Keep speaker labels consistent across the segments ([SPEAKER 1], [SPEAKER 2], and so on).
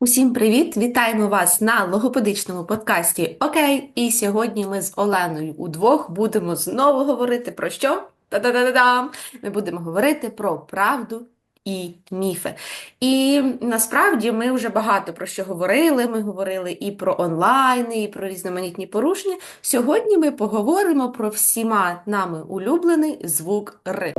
[SPEAKER 1] Усім привіт! Вітаємо вас на логопедичному подкасті Окей. І сьогодні ми з Оленою удвох будемо знову говорити про що? Та-да-да-да-дам! Ми будемо говорити про правду і міфи. І насправді ми вже багато про що говорили. Ми говорили і про онлайн, і про різноманітні порушення. Сьогодні ми поговоримо про всіма нами улюблений звук Р.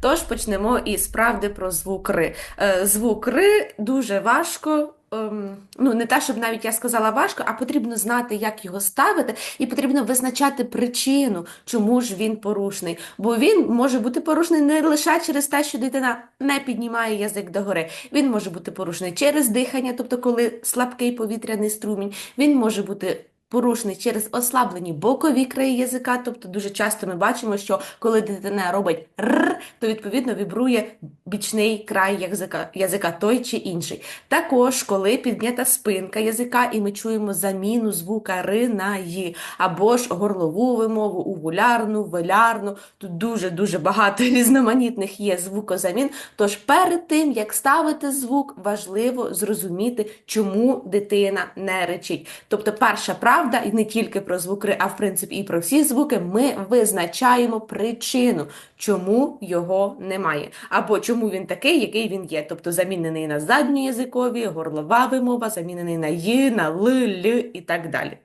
[SPEAKER 1] Тож почнемо із правди про звук Ри. Е, Звук Ри дуже важко. ем, Ну, не те, щоб навіть я сказала важко, а потрібно знати, як його ставити, і потрібно визначати причину, чому ж він порушний. Бо він може бути порушений не лише через те, що дитина не піднімає язик догори. Він може бути порушений через дихання, тобто коли слабкий повітряний струмінь. Він може бути порушений через ослаблені бокові краї язика. Тобто дуже часто ми бачимо, що коли дитина робить р, то відповідно вібрує бічний край язика, язика той чи інший. Також, коли піднята спинка язика, і ми чуємо заміну звука ри на ї, або ж горлову вимову, угулярну, велярну. Тут дуже-дуже багато різноманітних є звукозамін. Тож перед тим, як ставити звук, важливо зрозуміти, чому дитина не речить. Тобто, перша правда, і не тільки про звуки, а в принципі і про всі звуки, ми визначаємо причину, чому його немає, або чому він такий, який він є. Тобто замінений на задньоязикові, горлова вимова, замінений на ї, на л, л і так далі.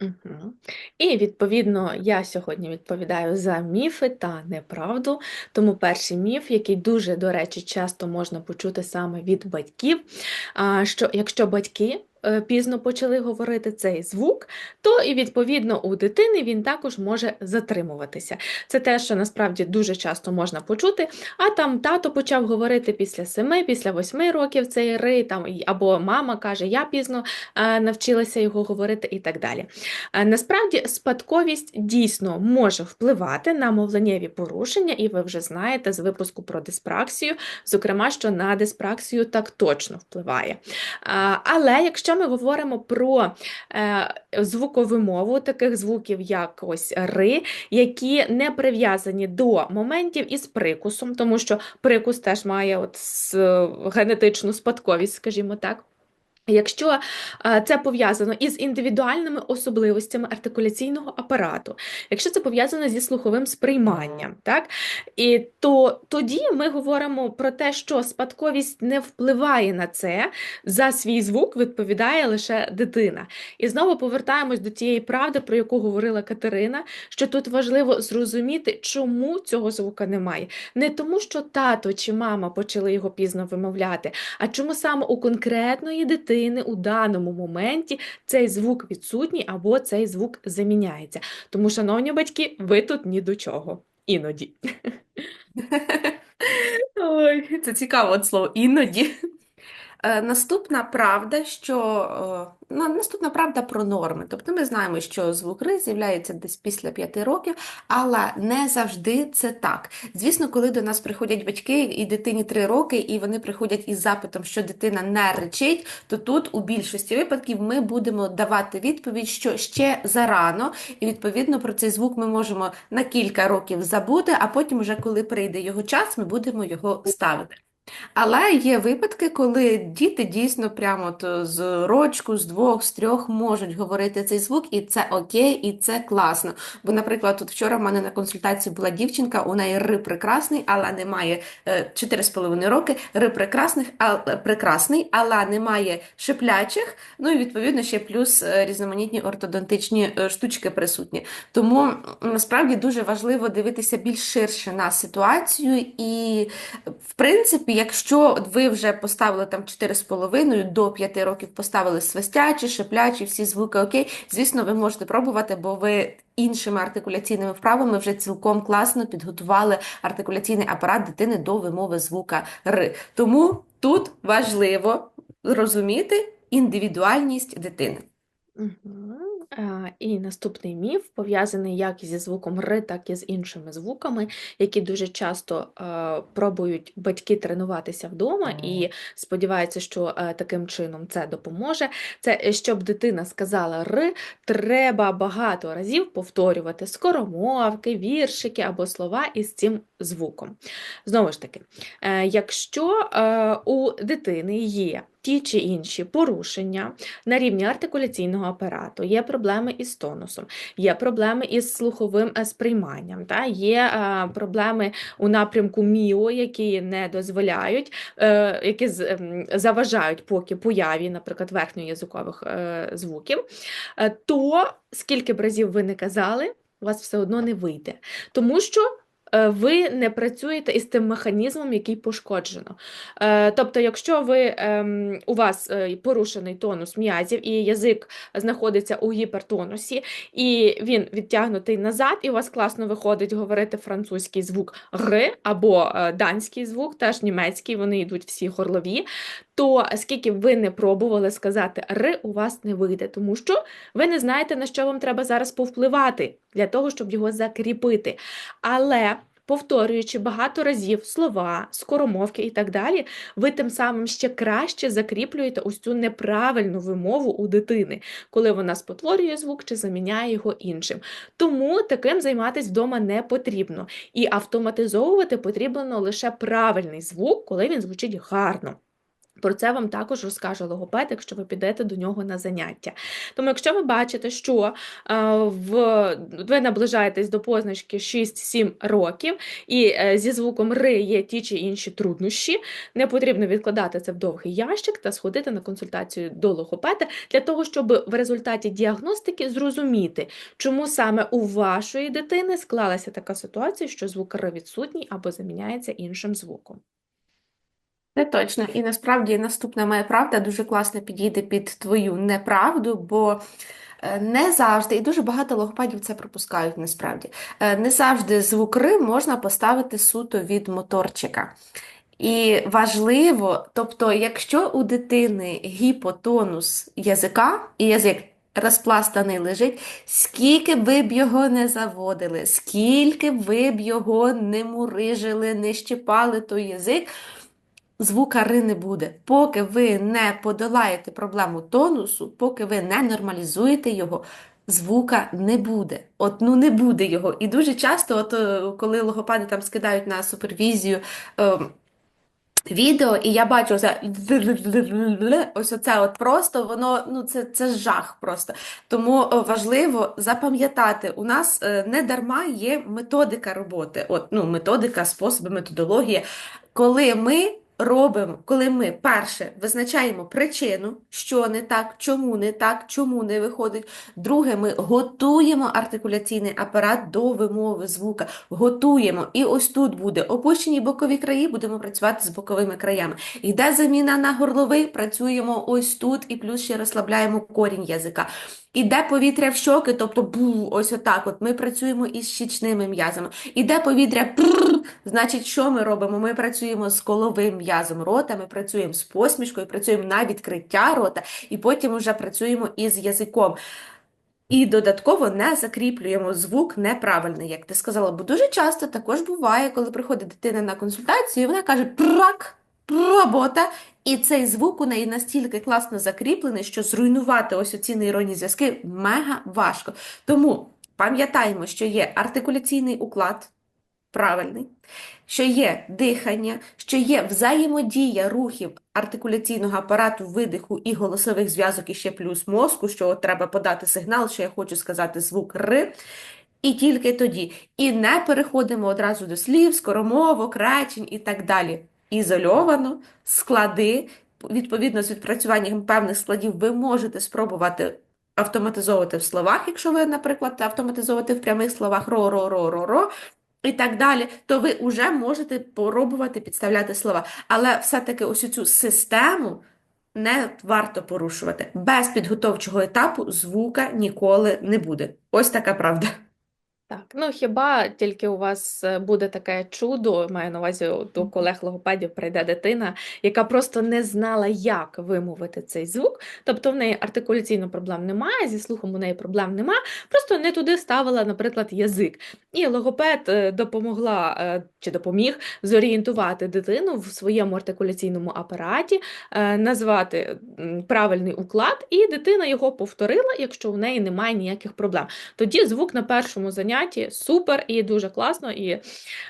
[SPEAKER 2] Мгм. І відповідно я сьогодні відповідаю за міфи та неправду. Тому перший міф, який дуже, до речі, часто можна почути саме від батьків, що якщо батьки пізно почали говорити цей звук, то і відповідно у дитини він також може затримуватися. Це те, що насправді дуже часто можна почути. А там тато почав говорити після семи, після восьми років цей ри, там або мама каже, я пізно е, навчилася його говорити і так далі. Е, Насправді спадковість дійсно може впливати на мовленнєві порушення, і ви вже знаєте з випуску про диспраксію, зокрема, що на диспраксію так точно впливає. Але якщо ми говоримо про е, звукову мову, таких звуків, як ось ри, які не прив'язані до моментів із прикусом, тому що прикус теж має от с- генетичну спадковість, скажімо так. Якщо е, це пов'язано із індивідуальними особливостями артикуляційного апарату, якщо це пов'язано зі слуховим сприйманням, так, і то тоді ми говоримо про те, що спадковість не впливає на це, за свій звук відповідає лише дитина. І знову повертаємось до тієї правди, про яку говорила Катерина, що тут важливо зрозуміти, чому цього звука немає. Не тому, що тато чи мама почали його пізно вимовляти, а чому саме у конкретної дитини у даному моменті цей звук відсутній або цей звук заміняється. Тому, шановні батьки, ви тут ні до чого. Іноді.
[SPEAKER 1] Ой, це цікаво от слово іноді. Е, Наступна правда, що на- наступна правда про норми. Тобто ми знаємо, що звук ри з'являється десь після п'яти років, але не завжди це так. Звісно, коли до нас приходять батьки і дитині три роки, і вони приходять із запитом, що дитина не речить, то тут у більшості випадків ми будемо давати відповідь, що ще зарано, і відповідно про цей звук ми можемо на кілька років забути, а потім, вже коли прийде його час, ми будемо його ставити. Але є випадки, коли діти дійсно прямо от з рочку, з двох, з трьох можуть говорити цей звук, і це окей, і це класно. Бо, наприклад, тут вчора в мене на консультації була дівчинка, у неї ри прекрасний, але немає е, 4,5 роки, ри прекрасних, а, прекрасний, але немає шиплячих, ну і відповідно ще плюс е, різноманітні ортодонтичні е, штучки присутні. Тому насправді дуже важливо дивитися більш ширше на ситуацію і в принципі, якщо ви вже поставили там 4,5 до 5 років поставили свистячі, шиплячі, всі звуки окей, звісно, ви можете пробувати, бо ви іншими артикуляційними вправами вже цілком класно підготували артикуляційний апарат дитини до вимови звука Р. Тому тут важливо розуміти індивідуальність дитини.
[SPEAKER 2] Мгм. Е, І наступний міф пов'язаний як зі звуком р, так і з іншими звуками, які дуже часто е, пробують батьки тренуватися вдома і сподіваються, що е, таким чином це допоможе. Це щоб дитина сказала р, треба багато разів повторювати скоромовки, віршики або слова із цим звуком. Знову ж таки, якщо у дитини є ті чи інші порушення на рівні артикуляційного апарату, є проблеми із тонусом, є проблеми із слуховим е, сприйманням, та? є е, проблеми у напрямку міо, які не дозволяють, е, які ем, заважають поки появі, наприклад, верхньоязикових звуків, то скільки б разів ви не казали, у вас все одно не вийде. Тому що ви не працюєте із тим механізмом, який пошкоджено. Е, Тобто, якщо ви, ем, у вас е, порушений тонус м'язів і язик знаходиться у гіпертонусі, і він відтягнутий назад, і у вас класно виходить говорити французький звук г або е, данський звук, теж німецький, вони йдуть всі горлові, то скільки б ви не пробували сказати р, у вас не вийде, тому що ви не знаєте, на що вам треба зараз повпливати для того, щоб його закріпити. Але повторюючи багато разів слова, скоромовки і так далі, ви тим самим ще краще закріплюєте ось цю неправильну вимову у дитини, коли вона спотворює звук чи заміняє його іншим. Тому таким займатися вдома не потрібно. І автоматизовувати потрібно лише правильний звук, коли він звучить гарно. Про це вам також розкаже логопед, якщо ви підете до нього на заняття. Тому, якщо ви бачите, що е, в, ви наближаєтесь до позначки 6-7 років, і е, зі звуком ри є ті чи інші труднощі, не потрібно відкладати це в довгий ящик та сходити на консультацію до логопеда для того, щоб в результаті діагностики зрозуміти, чому саме у вашої дитини склалася така ситуація, що звук р відсутній або заміняється іншим звуком.
[SPEAKER 1] Це точно. І насправді наступна моя правда дуже класно підійде під твою неправду, бо е, не завжди, і дуже багато логопедів це пропускають насправді. е, Не завжди звук «ри» можна поставити суто від моторчика. І важливо, тобто, якщо у дитини гіпотонус язика, і язик розпластаний лежить, скільки ви б його не заводили, скільки ви б його не мурижили, не щипали той язик, звука ри не буде. Поки ви не подолаєте проблему тонусу, поки ви не нормалізуєте його, звука не буде. От ну не буде його. І дуже часто, от е, коли логопеди там скидають на супервізію. ем, Відео, і я бачу оце, ось оце от просто, воно, ну це, це жах просто. Тому е, важливо запам'ятати, у нас е, не дарма є методика роботи, от, ну, методика, способи, методологія. Коли ми робимо, коли ми перше визначаємо причину, що не так, чому не так, чому не виходить. Друге, ми готуємо артикуляційний апарат до вимови звука. Готуємо. І ось тут буде опущені бокові краї, будемо працювати з боковими краями. Йде заміна на горловий, працюємо ось тут, і плюс ще розслабляємо корінь язика. Іде повітря в щоки, тобто бу, ось отак. От ми працюємо із щічними м'язами. Іде повітря, прррр, значить, що ми робимо? Ми працюємо з коловим м'язом рота, ми працюємо з посмішкою, працюємо на відкриття рота, і потім вже працюємо із язиком. І додатково не закріплюємо звук неправильний, як ти сказала. Бо дуже часто також буває, коли приходить дитина на консультацію, і вона каже прак, робота. І цей звук у неї настільки класно закріплений, що зруйнувати ось оці нейронні зв'язки мега важко. Тому пам'ятаємо, що є артикуляційний уклад правильний, що є дихання, що є взаємодія рухів артикуляційного апарату, видиху і голосових зв'язок, і ще плюс мозку, що от треба подати сигнал, що я хочу сказати звук Р. І тільки тоді. І не переходимо одразу до слів, скоромовок, речень і так далі. Ізольовано, склади, відповідно з відпрацюванням певних складів, ви можете спробувати автоматизовувати в словах, якщо ви, наприклад, автоматизовувати в прямих словах ро-ро-ро-ро-ро, і так далі, то ви вже можете пробувати підставляти слова. Але все-таки ось цю систему не варто порушувати. Без підготовчого етапу звука ніколи не буде. Ось така правда.
[SPEAKER 2] Так, ну хіба тільки у вас е, буде таке чудо, маю на увазі до колег-логопедів прийде дитина, яка просто не знала, як вимовити цей звук. Тобто в неї артикуляційно проблем немає, зі слухом у неї проблем немає, просто не туди ставила, наприклад, язик. І логопед е, допомогла е, чи допоміг зорієнтувати дитину в своєму артикуляційному апараті, назвати правильний уклад, і дитина його повторила, якщо в неї немає ніяких проблем. Тоді звук на першому занятті супер і дуже класно. І... е,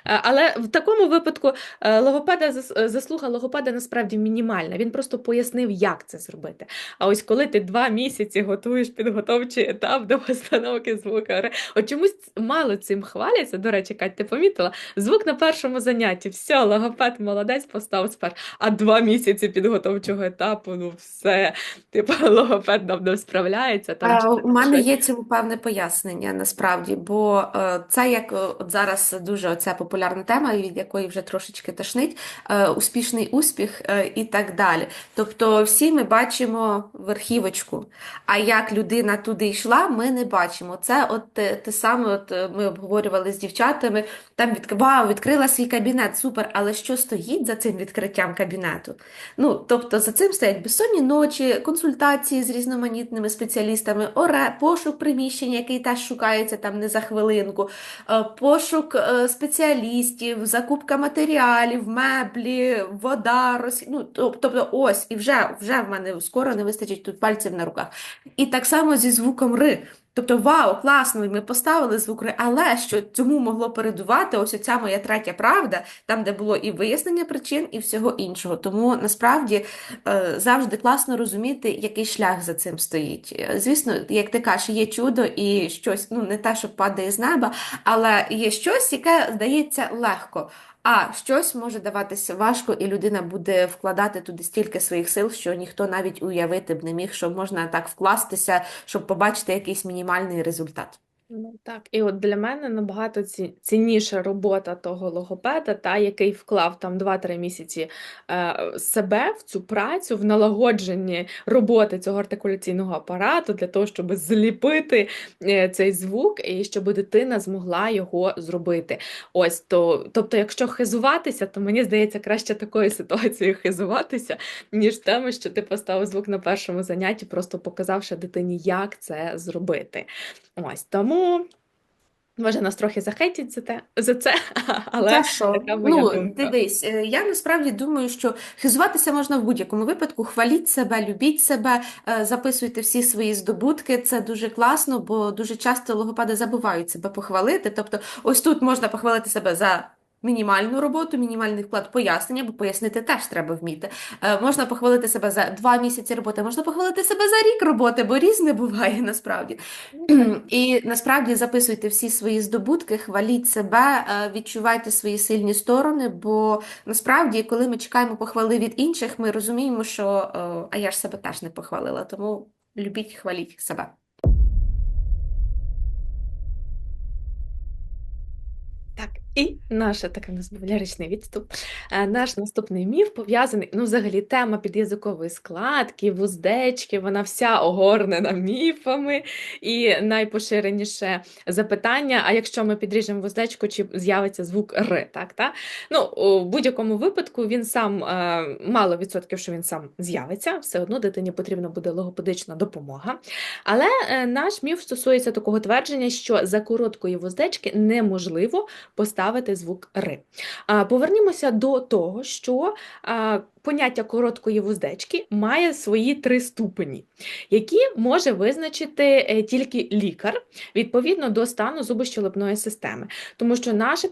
[SPEAKER 2] Але в такому випадку е, логопеда, заслуга логопеда насправді мінімальна. Він просто пояснив, як це зробити. А ось коли ти два місяці готуєш підготовчий етап до постановки звука, от чомусь мало цим хваляться. До речі, Кать, ти помітила? Звук на першому занятті, все, логопед молодець, поставив спер. А два місяці підготовчого етапу, ну все, типу, логопед не справляється. Там чи
[SPEAKER 1] У мене є цьому певне пояснення насправді, бо е, це як е, от зараз дуже оця популярна тема, від якої вже трошечки тошнить, е, успішний успіх і так далі. Тобто всі ми бачимо верхівочку, а як людина туди йшла, ми не бачимо. Це от те, те саме, от ми обговорювали з дівчатами, там від... Вау, відкрила свій кабінет, супер, але що стоїть за цим відкриттям кабінету? Ну, тобто за цим стоять безсонні ночі, консультації з різноманітними спеціалістами, оре, пошук приміщення, який теж шукається там не за хвилинку, е, пошук е, спеціалістів, закупка матеріалів, меблі, вода, роз... ну, тобто ось, і вже, вже в мене скоро не вистачить тут пальців на руках. І так само зі звуком ри. Тобто, вау, класно, ми поставили звук але що цьому могло передувати ось оця моя третя правда, там, де було і вияснення причин, і всього іншого. Тому насправді е, завжди класно розуміти, який шлях за цим стоїть. Е, Звісно, як ти кажеш, є чудо і щось, ну не те, що падає з неба, але є щось, яке здається легко. А щось може даватися важко, і людина буде вкладати туди стільки своїх сил, що ніхто навіть уявити б не міг, що можна так вкластися, щоб побачити якийсь мінімальний результат.
[SPEAKER 2] Ну так, і от для мене набагато ці- цінніша робота того логопеда, та який вклав там 2-3 місяці е, себе в цю працю, в налагодженні роботи цього артикуляційного апарату для того, щоб зліпити е, цей звук і щоб дитина змогла його зробити. Ось то, тобто, якщо хизуватися, то мені здається, краще такою ситуацією хизуватися, ніж тими, що ти поставив звук на першому занятті, просто показавши дитині, як це зробити. Ось тому, може, нас трохи захейтять за те, за це, але
[SPEAKER 1] Та що?
[SPEAKER 2] така моя
[SPEAKER 1] Ну,
[SPEAKER 2] думка.
[SPEAKER 1] дивись, е, я насправді думаю, що хизуватися можна в будь-якому випадку. Хваліть себе, любіть себе, е, записуйте всі свої здобутки. Це дуже класно, бо дуже часто логопеди забувають себе похвалити. Тобто, ось тут можна похвалити себе за. Мінімальну роботу, мінімальний вклад пояснення, бо пояснити теж треба вміти. Е, можна похвалити себе за два місяці роботи, можна похвалити себе за рік роботи, бо різне буває насправді.
[SPEAKER 2] Ну.
[SPEAKER 1] І насправді записуйте всі свої здобутки, хваліть себе, е, відчувайте свої сильні сторони, бо насправді, коли ми чекаємо похвали від інших, ми розуміємо, що е, а я ж себе теж не похвалила, тому любіть, хваліть себе.
[SPEAKER 2] І наша така у відступ. Е, Наш наступний міф пов'язаний, ну, взагалі, тема під'язикової складки, вуздечки, вона вся огорнена міфами. І найпоширеніше запитання: а якщо ми підріжемо вуздечку, чи з'явиться звук Р, так? Та? Ну, у будь-якому випадку він сам е, мало відсотків, що він сам з'явиться, все одно дитині потрібна буде логопедична допомога. Але е, наш міф стосується такого твердження, що за короткої вуздечки неможливо поставити звук ри. Повернімося до того, що поняття короткої вуздечки має свої три ступені, які може визначити е, тільки лікар відповідно до стану зубощелепної системи. Тому що наша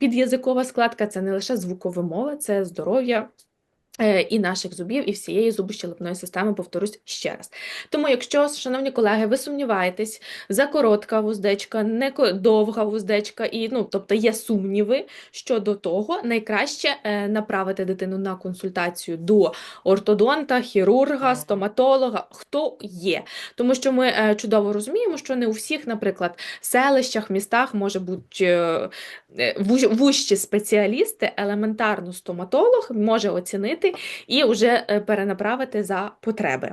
[SPEAKER 2] під'язикова складка це не лише звуковимова, це здоров'я. Е, І наших зубів, і всієї зубощелепної системи, повторюсь ще раз. Тому, якщо, шановні колеги, ви сумніваєтесь, за коротка вуздечка, не довга вуздечка, і ну, тобто є сумніви щодо того, найкраще е, направити дитину на консультацію до ортодонта, хірурга, стоматолога, хто є. Тому що ми е, чудово розуміємо, що не у всіх, наприклад, селищах, містах може бути вужчі спеціалісти, елементарно стоматолог може оцінити і вже е, перенаправити за потреби.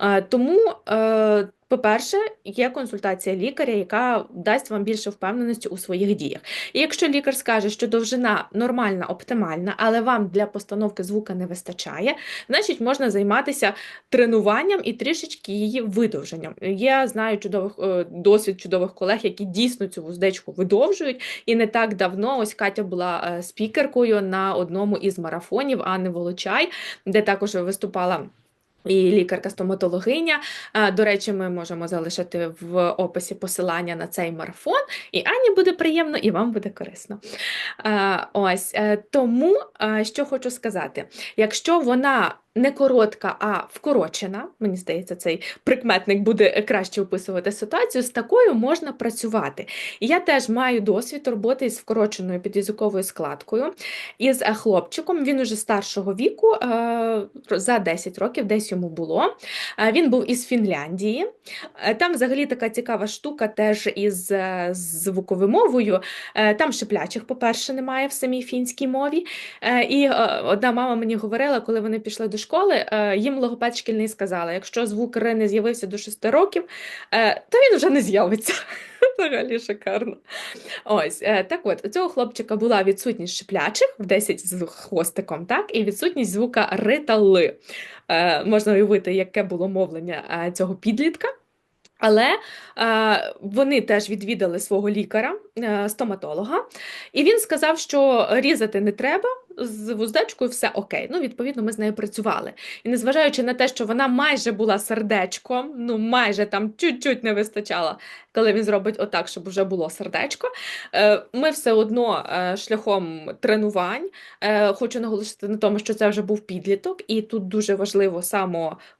[SPEAKER 2] Е, Тому е, По-перше, є консультація лікаря, яка дасть вам більше впевненості у своїх діях. І якщо лікар скаже, що довжина нормальна, оптимальна, але вам для постановки звука не вистачає, значить можна займатися тренуванням і трішечки її видовженням. Я знаю чудових е, досвід чудових колег, які дійсно цю вуздечку видовжують. І не так давно ось Катя була е, спікеркою на одному із марафонів Анни Волочай, де також виступала. І лікарка-стоматологиня. Е, До речі, ми можемо залишити в описі посилання на цей марафон, і Ані буде приємно, і вам буде корисно. Е, Ось е, тому, що хочу сказати, якщо вона не коротка, а вкорочена, мені здається, цей прикметник буде краще описувати ситуацію, з такою можна працювати. Я теж маю досвід роботи з вкороченою підязиковою складкою. Із е, хлопчиком, він уже старшого віку, е, за 10 років, десь йому було. Е, Він був із Фінляндії. Е, Там взагалі така цікава штука теж із е, звуковимовою. Е, Там шиплячих, по-перше, немає в самій фінській мові. Е, І е, одна мама мені говорила, коли вони пішли до школи, е, їм логопед шкільний сказала, якщо звук Р не з'явився до 6 років, е, то він вже не з'явиться. Взагалі шикарно. Ось, е, так от, у цього хлопчика була відсутність шиплячих в 10 з хвостиком, так, і відсутність звука ри та. Е, Можна уявити, яке було мовлення цього підлітка. Але е, вони теж відвідали свого лікаря, е, стоматолога, і він сказав, що різати не треба, з вуздечкою все окей. Ну, відповідно, ми з нею працювали. І незважаючи на те, що вона майже була сердечком, ну майже там чуть-чуть не вистачало, коли він зробить отак, щоб вже було сердечко. Е, Ми все одно е, шляхом тренувань, е, хочу наголосити на тому, що це вже був підліток, і тут дуже важливо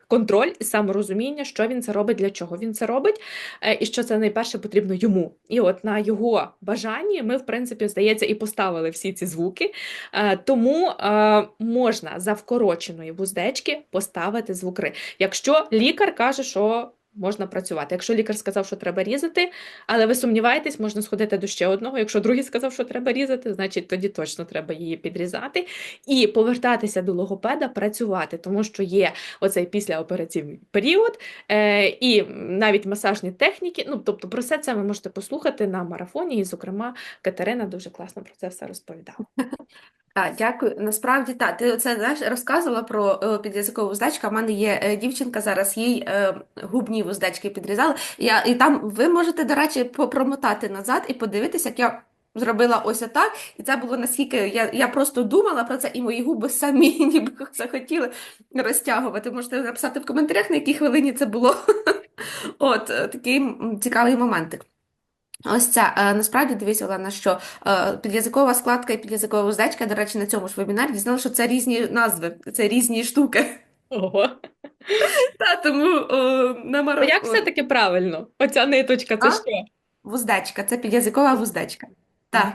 [SPEAKER 2] самоконтроль і саморозуміння, що він це робить, для чого він це робить, е, і що це найперше потрібно йому. І от на його бажанні ми, в принципі, здається, і поставили всі ці звуки. Е, Тому е, можна за вкороченої вуздечки поставити звук ри. Якщо лікар каже, що можна працювати. Якщо лікар сказав, що треба різати, але ви сумніваєтесь, можна сходити до ще одного. Якщо другий сказав, що треба різати, значить тоді точно треба її підрізати і повертатися до логопеда, працювати, тому що є оцей післяопераційний період, е, і навіть масажні техніки. Ну, тобто про все це ви можете послухати на марафоні, і, зокрема, Катерина дуже класно про це все розповідала.
[SPEAKER 1] Так, дякую. Насправді, так, ти оце знаєш, розказувала про е, підязикову вуздечку. У мене є е, дівчинка зараз, їй е, губні вуздечки підрізали. Я, і там ви можете, до речі, промотати назад і подивитися, як я зробила ось отак. І це було наскільки я, я просто думала про це, і мої губи самі ніби захотіли розтягувати. Можете написати в коментарях, на якій хвилині це було. От е, такий цікавий моментик. Ось це е, насправді дивись, Олена, що е, підязикова складка і підязикова вуздечка, до речі, на цьому ж вебінарі дізналися, що це різні назви, це різні штуки.
[SPEAKER 2] Ого.
[SPEAKER 1] Та, тому о, на
[SPEAKER 2] А як все-таки правильно? Оця ниточка, це
[SPEAKER 1] А?
[SPEAKER 2] що?
[SPEAKER 1] Вуздечка, це підязикова вуздечка. Так.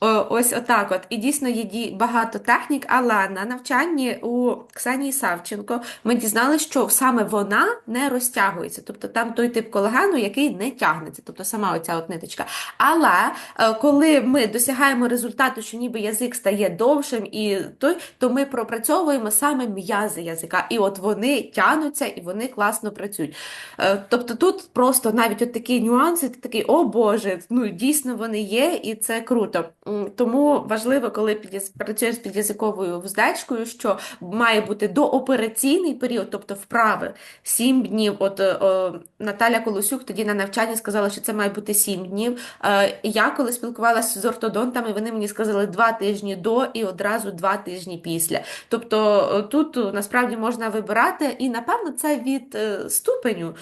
[SPEAKER 1] Ось отак от. І дійсно є ді- багато технік, але на навчанні у Ксенії Савченко ми дізналися, що саме вона не розтягується. Тобто там той тип колагену, який не тягнеться, тобто сама оця от ниточка. Але е, коли ми досягаємо результату, що ніби язик стає довшим, і той, то ми пропрацьовуємо саме м'язи язика. І от вони тягнуться і вони класно працюють. Е, Тобто тут просто навіть от такі нюанси, ти такий, о Боже, ну дійсно вони є, і це круто. М, Тому важливо, коли працюєш з підязиковою вуздечкою, що має бути доопераційний період, тобто вправи 7 днів. От е, о, Наталя Колосюк тоді на навчанні сказала, що це має бути 7 днів. Е, Я коли спілкувалася з ортодонтами, вони мені сказали 2 тижні до і одразу 2 тижні після. Тобто е, тут е, насправді можна вибирати, і напевно це від ступеню,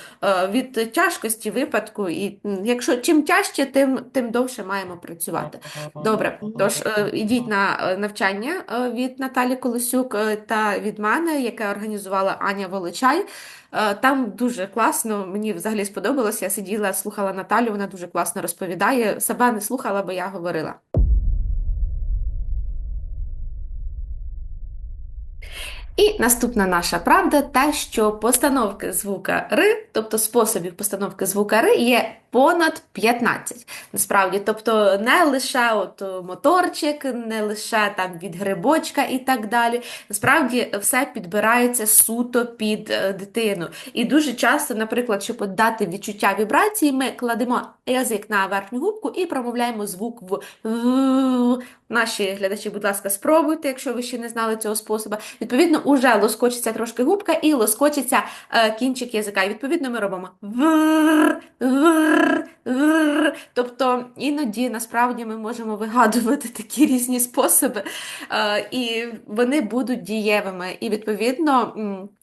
[SPEAKER 1] від тяжкості випадку. І якщо чим тяжче, тим, тим довше маємо працювати. Добре, тож е, йдіть на е, навчання е, від Наталі Колосюк е, та від мене, яке організувала Аня Волочай. Е, Там дуже класно, мені взагалі сподобалося. Я сиділа, слухала Наталю, вона дуже класно розповідає. Себе не слухала, бо я говорила. І наступна наша правда те, що постановки звука ри, тобто способів постановки звука ри, є понад 15. Насправді, тобто не лише от е, моторчик, не лише там від грибочка і так далі. Насправді все підбирається суто під е, дитину. І дуже часто, наприклад, щоб дати відчуття вібрації, ми кладемо язик на верхню губку і промовляємо звук в. Наші глядачі, будь ласка, спробуйте, якщо ви ще не знали цього способу. Відповідно, уже лоскочиться трошки губка і лоскочиться е, кінчик язика. І відповідно ми робимо вр, Тобто іноді насправді ми можемо вигадувати такі різні способи, е, і вони будуть дієвими. І відповідно,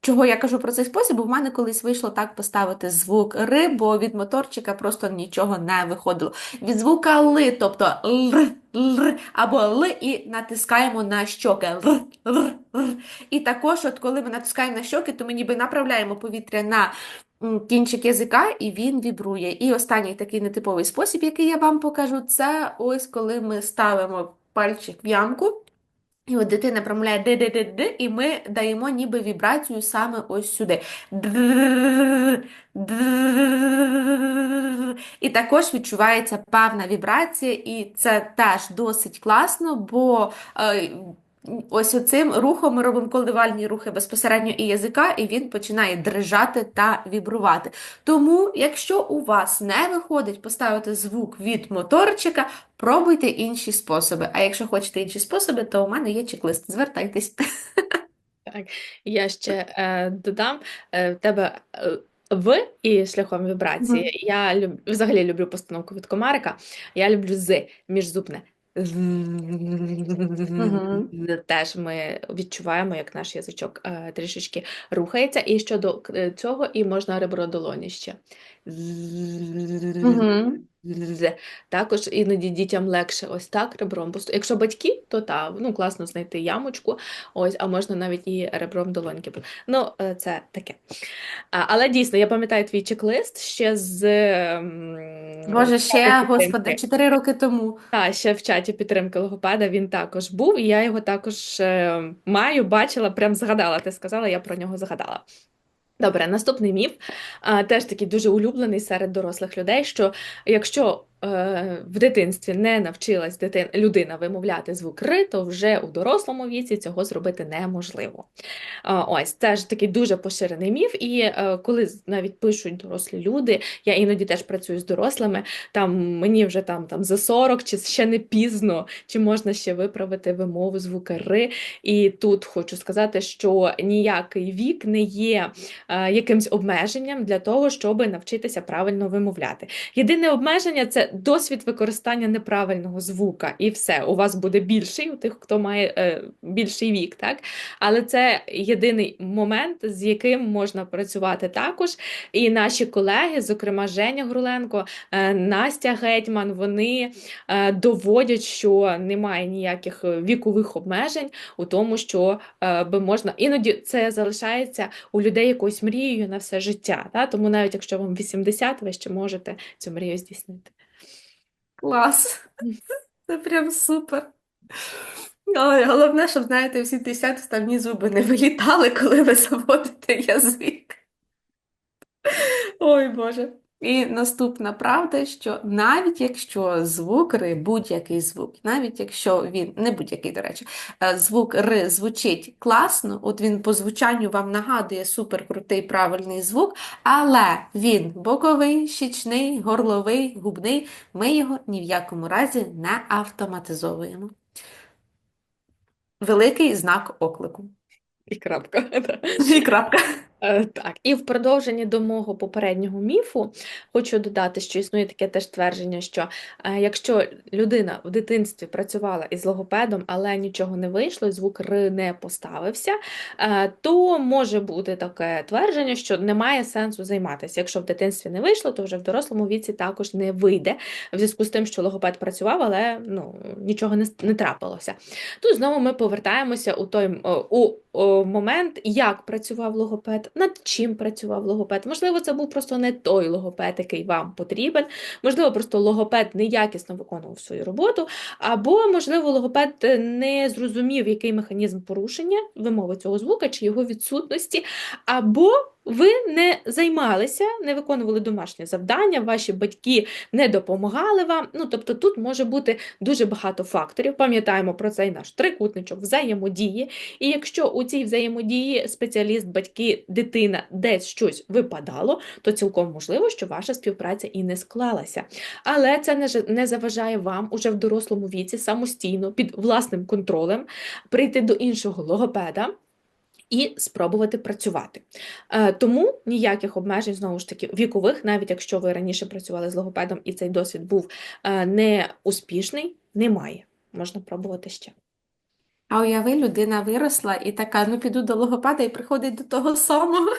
[SPEAKER 1] чого я кажу про цей спосіб, в мене колись вийшло так поставити звук ри, бо від моторчика просто нічого не виходило. Від звука ли, тобто лр, лр, або л, і натискаємо на щоки. Лр, лр, лр. І також, от коли ми натискаємо на щоки, то ми ніби направляємо повітря на кінчик язика, і він вібрує. І останній такий нетиповий спосіб, який я вам покажу, це ось коли ми ставимо пальчик в ямку. І от дитина промовляє ди-ди-ди-ди, і ми даємо ніби вібрацію саме ось сюди. І також відчувається певна вібрація, і це теж досить класно, бо е, ось оцим рухом ми робимо коливальні рухи безпосередньо і язика, і він починає дрижати та вібрувати. Тому, якщо у вас не виходить поставити звук від моторчика, пробуйте інші способи. А якщо хочете інші способи, то у мене є чек-лист. Звертайтесь.
[SPEAKER 2] Так, я ще е, додам е, в тебе е, в і шляхом вібрації. Я люб, взагалі люблю постановку від комарика. Я люблю з міжзубне.
[SPEAKER 1] Мгм.
[SPEAKER 2] Теж ми відчуваємо, як наш язичок е, трішечки рухається. І щодо е, цього, і можна ребро долоні ще. Також іноді дітям легше ось так ребром. Якщо батьки, то та, ну, класно знайти ямочку, ось, а можна навіть і ребром долоньки. Ну, це таке. Але дійсно, я пам'ятаю твій чек-лист ще з
[SPEAKER 1] Боже, ще, господи, 4 роки тому.
[SPEAKER 2] Та, ще в чаті підтримки логопеда він також був, і я його також маю, бачила, прям згадала. Ти сказала, я про нього згадала. Добре, наступний міф, теж такий дуже улюблений серед дорослих людей, що якщо в дитинстві не навчилась дитин, людина вимовляти звук ри, то вже у дорослому віці цього зробити неможливо. Ось, це ж такий дуже поширений міф, і е, коли навіть пишуть дорослі люди, я іноді теж працюю з дорослими, там мені вже там, там за 40, чи ще не пізно, чи можна ще виправити вимову звука ри. І тут хочу сказати, що ніякий вік не є е, якимсь обмеженням для того, щоб навчитися правильно вимовляти. Єдине обмеження це досвід використання неправильного звука, і все. У вас буде більший, у тих, хто має е, більший вік, так? Але це єдиний момент, з яким можна працювати також. І наші колеги, зокрема Женя Груленко, е, Настя Гетьман, вони е, доводять, що немає ніяких вікових обмежень у тому, що е, би можна іноді це залишається у людей якоюсь мрією на все життя. Та? Тому навіть якщо вам 80, ви ще можете цю мрію здійснити.
[SPEAKER 1] Клас. Це прям супер. Але головне, щоб, знаєте, всі 50 вставні зуби не вилітали, коли ви заводите язик. Ой, Боже. І наступна правда, що навіть якщо звук ри, будь-який звук, навіть якщо він, не будь-який, до речі, е, звук ри звучить класно, от він по звучанню вам нагадує суперкрутий правильний звук, але він боковий, щічний, горловий, губний, ми його ні в якому разі не автоматизовуємо. Великий знак оклику.
[SPEAKER 2] І крапка.
[SPEAKER 1] І крапка.
[SPEAKER 2] Е, Так, і в продовженні до мого попереднього міфу хочу додати, що існує таке теж твердження, що е, якщо людина в дитинстві працювала із логопедом, але нічого не вийшло, і звук Р не поставився, е, то може бути таке твердження, що немає сенсу займатися. Якщо в дитинстві не вийшло, то вже в дорослому віці також не вийде, в зв'язку з тим, що логопед працював, але ну, нічого не, не трапилося. Тут знову ми повертаємося у той о, у момент, як працював логопед, над чим працював логопед. Можливо, це був просто не той логопед, який вам потрібен. Можливо, просто логопед неякісно виконував свою роботу, або, можливо, логопед е, не зрозумів, який механізм порушення вимови цього звука чи його відсутності, або ви не займалися, не виконували домашнє завдання, ваші батьки не допомагали вам. Ну, тобто тут може бути дуже багато факторів. Пам'ятаємо про цей наш трикутничок взаємодії. І якщо у цій взаємодії спеціаліст, батьки, дитина десь щось випадало, то цілком можливо, що ваша співпраця і не склалася. Але це не заважає вам уже в дорослому віці самостійно під власним контролем прийти до іншого логопеда. І спробувати працювати. Е, Тому ніяких обмежень, знову ж таки, вікових, навіть якщо ви раніше працювали з логопедом і цей досвід був е, неуспішний, немає. Можна пробувати ще.
[SPEAKER 1] А уяви, людина виросла і така, ну піду до логопеда і приходить до того самого.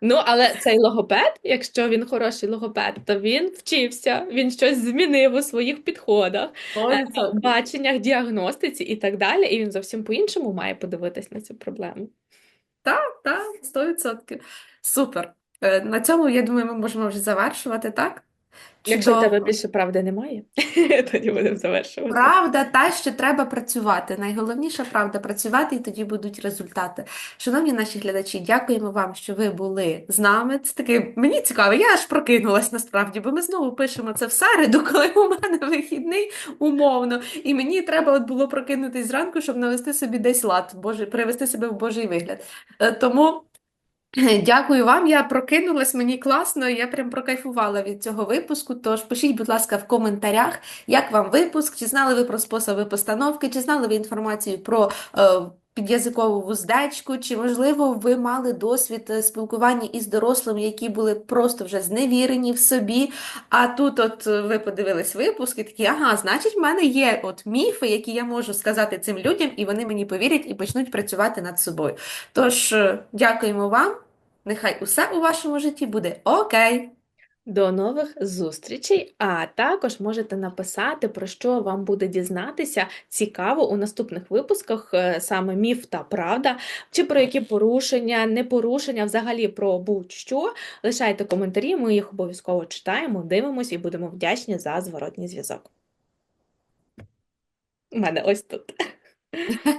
[SPEAKER 2] Ну, але цей логопед, якщо він хороший логопед, то він вчився, він щось змінив у своїх підходах, е, баченнях, діагностиці і так далі, і він зовсім по-іншому має подивитись на цю проблему.
[SPEAKER 1] Так, так, 100%. Супер. Е, На цьому, я думаю, ми можемо вже завершувати, так?
[SPEAKER 2] Якщо в тебе більше правди немає, тоді будемо завершувати.
[SPEAKER 1] Правда та, що треба працювати. Найголовніша правда працювати, і тоді будуть результати. Шановні наші глядачі, дякуємо вам, що ви були з нами. Це таке мені цікаво, я аж прокинулась насправді, бо ми знову пишемо це в середу, коли у мене вихідний умовно. І мені треба от було прокинутись зранку, щоб навести собі десь лад, Боже, привести себе в Божий вигляд. Е, Тому. Дякую вам, я прокинулась, мені класно, я прям прокайфувала від цього випуску. Тож пишіть, будь ласка, в коментарях, як вам випуск, чи знали ви про способи постановки, чи знали ви інформацію про е, під'язикову вуздечку, чи, можливо, ви мали досвід е, спілкування із дорослими, які були просто вже зневірені в собі. А тут от е, ви подивились випуск і такі, ага, значить, в мене є от міфи, які я можу сказати цим людям, і вони мені повірять і почнуть працювати над собою. Тож, е, дякуємо вам. Нехай усе у вашому житті буде окей.
[SPEAKER 2] До нових зустрічей, а також можете написати, про що вам буде дізнатися цікаво у наступних випусках, е, саме міф та правда, чи про які порушення, не порушення, взагалі про будь-що. Лишайте коментарі, ми їх обов'язково читаємо, дивимося і будемо вдячні за зворотній зв'язок. У мене ось тут.